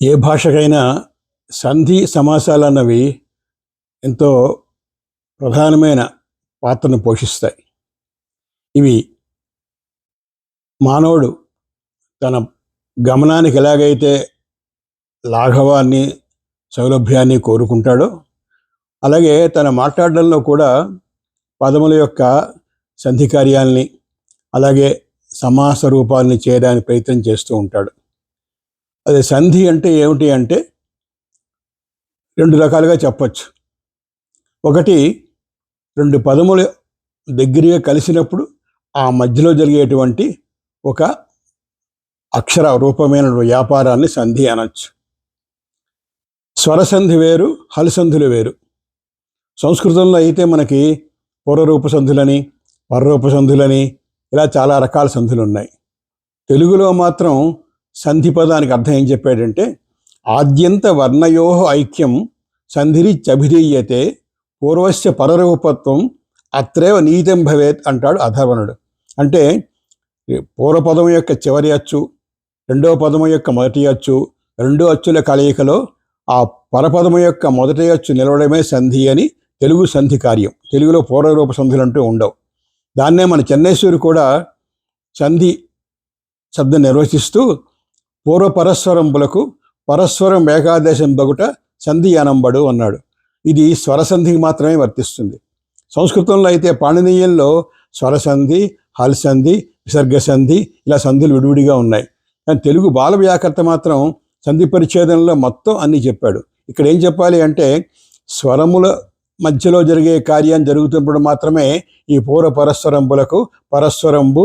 ఏ భాషకైనా సంధి సమాసాలు అన్నవి ఎంతో ప్రధానమైన పాత్రను పోషిస్తాయి. ఇవి మానవుడు తన గమనానికి ఎలాగైతే లాఘవాన్ని సౌలభ్యాన్ని కోరుకుంటాడో అలాగే తన మాట్లాడడంలో కూడా పదముల యొక్క సంధి కార్యాలని అలాగే సమాస రూపాలని చేయడానికి ప్రయత్నం చేస్తూ ఉంటాడు. అదే సంధి అంటే ఏమిటి అంటే రెండు రకాలుగా చెప్పచ్చు. ఒకటి రెండు పదములు దగ్గరగా కలిసినప్పుడు ఆ మధ్యలో జరిగేటువంటి ఒక అక్షర రూపమైన వ్యాపారాన్ని సంధి అనొచ్చు. స్వరసంధి వేరు హలసంధులు వేరు. సంస్కృతంలో అయితే మనకి పూర్వరూప సంధులని పరరూప సంధులని ఇలా చాలా రకాల సంధులు ఉన్నాయి. తెలుగులో మాత్రం సంధి పదానికి అర్థం ఏం చెప్పాడంటే ఆద్యంత వర్ణయో ఐక్యం సంధిరి పూర్వస్య పరరూపత్వం అత్రేవ నీతం భవేత్ అంటాడు అధర్వణుడు. అంటే పూర్వపదం యొక్క చివరి అచ్చు రెండవ పదము యొక్క మొదటి అచ్చు రెండు అచ్చుల కలయికలో ఆ పరపదము యొక్క మొదటి అచ్చు నిలవడమే సంధి అని తెలుగు సంధి కార్యం. తెలుగులో పూర్వరూప సంధులు అంటూ ఉండవు. దాన్నే మన చెన్నైశ్వరి కూడా సంధి శబ్దం నిర్వచిస్తూ పూర్వ పరస్వరంబులకు పరస్వరం ఏకాదేశం బగుట సంధి అనంబడు అన్నాడు. ఇది స్వరసంధికి మాత్రమే వర్తిస్తుంది. సంస్కృతంలో అయితే పాణినీయంలో స్వరసంధి హల్సంధి విసర్గసంధి ఇలా సంధులు విడివిడిగా ఉన్నాయి. కానీ తెలుగు బాల వ్యాకర్త మాత్రం సంధి పరిచ్ఛేదంలో మొత్తం అన్నీ చెప్పాడు. ఇక్కడ ఏం చెప్పాలి అంటే స్వరముల మధ్యలో జరిగే కార్యం జరుగుతున్నప్పుడు మాత్రమే ఈ పూర్వ పరస్వరంబులకు పరస్వరంబు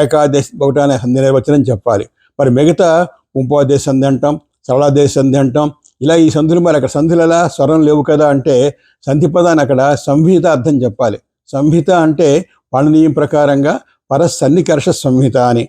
ఏకాదశి ఒకటి అనే సంధి నిర్వచనం చెప్పాలి. మరి మిగతా ఉంపాదే సంధి అంటాం సరళాదేశ సంధి అంటాం. ఇలా ఈ సంధులు మరి అక్కడ సంధులు ఎలా? స్వరం లేవు కదా అంటే సంధి పదాన్ని అక్కడ సంహిత అర్థం చెప్పాలి. సంహిత అంటే పాణనీయం ప్రకారంగా పరసన్నికర్ష సంహిత అని.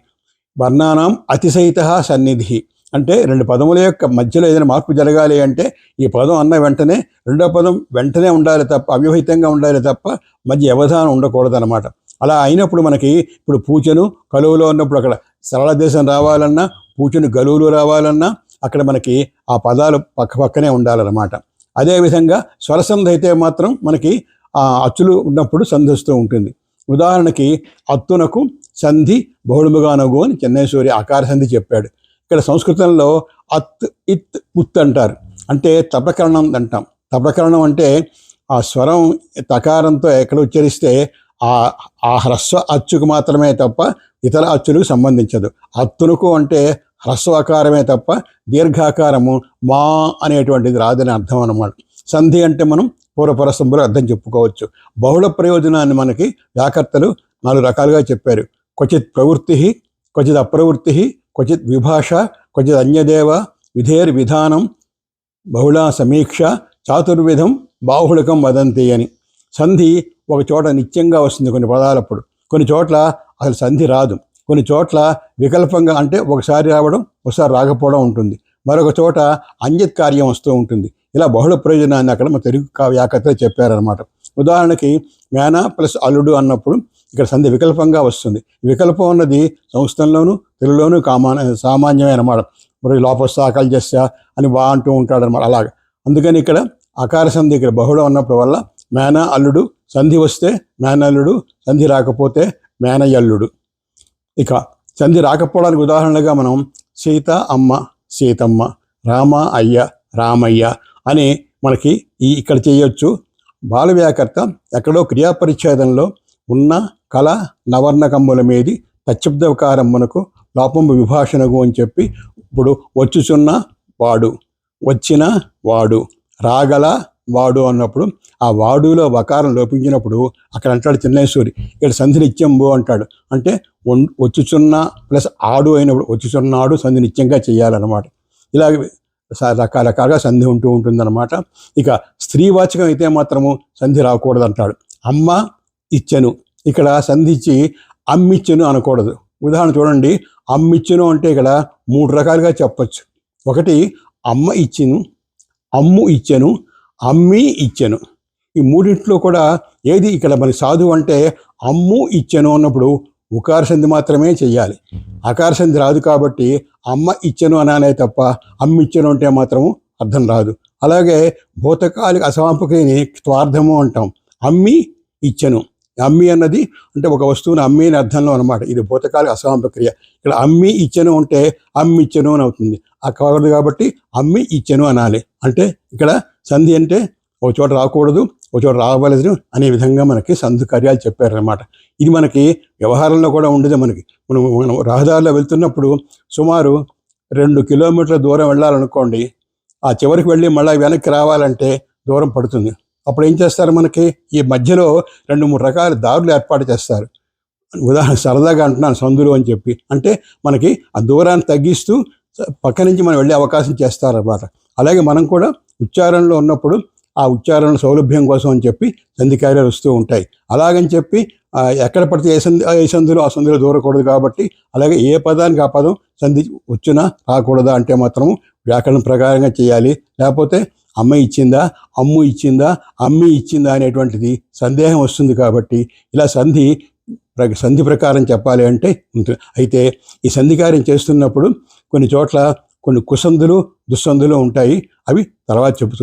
వర్ణానం అతిశయిత సన్నిధి అంటే రెండు పదముల యొక్క మధ్యలో ఏదైనా మార్పు జరగాలి అంటే ఈ పదం అన్న వెంటనే రెండో పదం వెంటనే ఉండాలి తప్ప అవ్యవహితంగా ఉండాలి తప్ప మధ్య వ్యవధానం ఉండకూడదన్నమాట. అలా అయినప్పుడు మనకి ఇప్పుడు పూచను కలువులో ఉన్నప్పుడు అక్కడ సరళ దేశం రావాలన్నా పూచను గలువులు రావాలన్నా అక్కడ మనకి ఆ పదాలు పక్క పక్కనే ఉండాలన్నమాట. అదేవిధంగా స్వరసంధి అయితే మాత్రం మనకి ఆ అచ్చులు ఉన్నప్పుడు సంధిస్తూ ఉంటుంది. ఉదాహరణకి అత్తునకు సంధి బహుళముగానగు అని చెన్నైశ్వరి ఆకార సంధి చెప్పాడు. ఇక్కడ సంస్కృతంలో అత్ ఇత్ ఉత్ అంటారు. అంటే తపకరణం అంటాం. తపకరణం అంటే ఆ స్వరం తకారంతో ఎక్కడ ఉచ్చరిస్తే ఆ ఆ హ్రస్వ అచ్చుకు మాత్రమే తప్ప ఇతర అచ్చులకు సంబంధించదు. అత్తునుకు అంటే హ్రస్వాకారమే తప్ప దీర్ఘాకారము మా అనేటువంటిది రాదని అర్థం అన్నమాట. సంధి అంటే మనం పూర్వపరస్తంభులు అర్థం చెప్పుకోవచ్చు. బహుళ ప్రయోజనాన్ని మనకి వ్యాకర్తలు నాలుగు రకాలుగా చెప్పారు. క్వచిత్ ప్రవృత్తి క్వచిత్ అప్రవృత్తి క్వచిత్ విభాష క్వచిత్ అన్యదేవ విధేర్ విధానం బహుళ సమీక్ష చాతుర్విధం బాహుళకం వదంతి అని. సంధి ఒక చోట నిత్యంగా వస్తుంది కొన్ని పదాలప్పుడు కొన్ని చోట్ల అసలు సంధి రాదు. కొన్ని చోట్ల వికల్పంగా అంటే ఒకసారి రావడం ఒకసారి రాకపోవడం ఉంటుంది. మరొక చోట అంజిత్ కార్యం వస్తూ ఉంటుంది. ఇలా బహుళ ప్రయోజనాన్ని అక్కడ మన తెలుగు కా- చెప్పారనమాట ఉదాహరణకి మేన ప్లస్ అల్లుడు అన్నప్పుడు ఇక్కడ సంధి వికల్పంగా వస్తుంది. వికల్పం అన్నది సంస్కృతంలోను తెలుగులోనూ కామాన సామాన్యమే అనమాట మరి లోపస్తా చేస్తా అని బా అంటూ ఉంటాడనమాట అలాగ. అలాగా అందుకని ఇక్కడ అకార సంధి ఇక్కడ బహుళ ఉన్నప్పుడు వల్ల మేన అల్లుడు సంధి వస్తే మేనల్లుడు సంధి రాకపోతే మేనయల్లుడు ఇక సంధి రాకపోవడానికి ఉదాహరణగా మనం సీత అమ్మ సీతమ్మ రామ అయ్య రామయ్య అని మనకి ఈ ఇక్కడ చేయొచ్చు. బాల వ్యాకర్త ఎక్కడో క్రియాపరిచ్ఛేదంలో ఉన్న కళ నవర్ణకమ్ముల మీది తచ్చబ్దకారం మనకు లోపంబు విభాషణకు అని చెప్పి ఇప్పుడు వచ్చుచున్న వాడు వచ్చిన వాడు రాగల వాడు అన్నప్పుడు ఆ వాడులో వకారం లోపించినప్పుడు అక్కడ అంటాడు చిన్నేశ్వరి ఇక్కడ సంధి నిత్యంబు అంటాడు. అంటే వన్- వచ్చుచున్న ప్లస్ ఆడు అయినప్పుడు వచ్చుచున్నాడు సంధి నిత్యంగా చేయాలన్నమాట. ఇలాగ రకరకాలుగా సంధి ఉంటూ ఉంటుందన్నమాట. ఇక స్త్రీవాచకం అయితే మాత్రము సంధి రాకూడదు అంటాడు అమ్మ ఇచ్చెను ఇక్కడ సంధించి అమ్మిచ్చెను అనకూడదు. ఉదాహరణ చూడండి అమ్మిచ్చెను అంటే ఇక్కడ మూడు రకాలుగా చెప్పచ్చు. ఒకటి అమ్మ ఇచ్చెను అమ్ము ఇచ్చెను అమ్మి ఇచ్చెను. ఈ మూడింట్లో కూడా ఏది ఇక్కడ మన సాధువు అంటే అమ్ము ఇచ్చెను అన్నప్పుడు ఉకార సంధి మాత్రమే చెయ్యాలి. అకార సంధి రాదు కాబట్టి అమ్మ ఇచ్చను అనాలే తప్ప అమ్మ ఇచ్చను అంటే మాత్రం అర్థం రాదు. అలాగే భూతకాలిక అసమాపకని స్వార్థము అంటాం. అమ్మి ఇచ్చను. అమ్మి అన్నది అంటే ఒక వస్తువుని అమ్మి అని అర్థంలో అనమాట ఇది భూతకాలిక అసమాపక్రియ. ఇక్కడ అమ్మి ఇచ్చను అంటే అమ్మి ఇచ్చను అని అవుతుంది. ఆ కాకూడదు కాబట్టి అమ్మి ఇచ్చను అనాలి. అంటే ఇక్కడ సంధి అంటే ఒక చోట రాకూడదు ఒక చోట రావలసిన అనే విధంగా మనకి సంధి కార్యాలు చెప్పారనమాట ఇది మనకి వ్యవహారంలో కూడా ఉండదు మనకి. మనం మనం రహదారిలో వెళ్తున్నప్పుడు సుమారు రెండు కిలోమీటర్ల దూరం వెళ్ళాలనుకోండి ఆ చివరికి వెళ్ళి మళ్ళీ వెనక్కి రావాలంటే దూరం పడుతుంది. అప్పుడు ఏం చేస్తారు మనకి? ఈ మధ్యలో రెండు మూడు రకాల దారులు ఏర్పాటు చేస్తారు. ఉదాహరణ సరదాగా అంటున్నాను సందులు అని చెప్పి. అంటే మనకి ఆ దూరాన్ని తగ్గిస్తూ పక్క నుంచి మనం వెళ్ళే అవకాశం చేస్తారన్నమాట. అలాగే మనం కూడా ఉచ్చారణలో ఉన్నప్పుడు ఆ ఉచ్చారణ సౌలభ్యం కోసం అని చెప్పి సంధి కార్యాలు వస్తూ ఉంటాయి. అలాగని చెప్పి ఎక్కడ పడితే ఏ సంధి ఏ సంధిలో ఆ సంధిలో దూరకూడదు కాబట్టి అలాగే ఏ పదానికి ఆ పదం సంధి వచ్చినా రాకూడదా అంటే మాత్రం వ్యాకరణం ప్రకారంగా చేయాలి. లేకపోతే అమ్మ ఇచ్చిందా అమ్ము ఇచ్చిందా అమ్మి ఇచ్చిందా అనేటువంటిది సందేహం వస్తుంది కాబట్టి ఇలా సంధి ప్ర- సంధి ప్రకారం చెప్పాలి అంటే ఉంటుంది అయితే ఈ సంధి కార్యం చేస్తున్నప్పుడు కొన్ని చోట్ల కొన్ని కుసందులు దుస్సందులు ఉంటాయి. అవి తర్వాత చెప్పు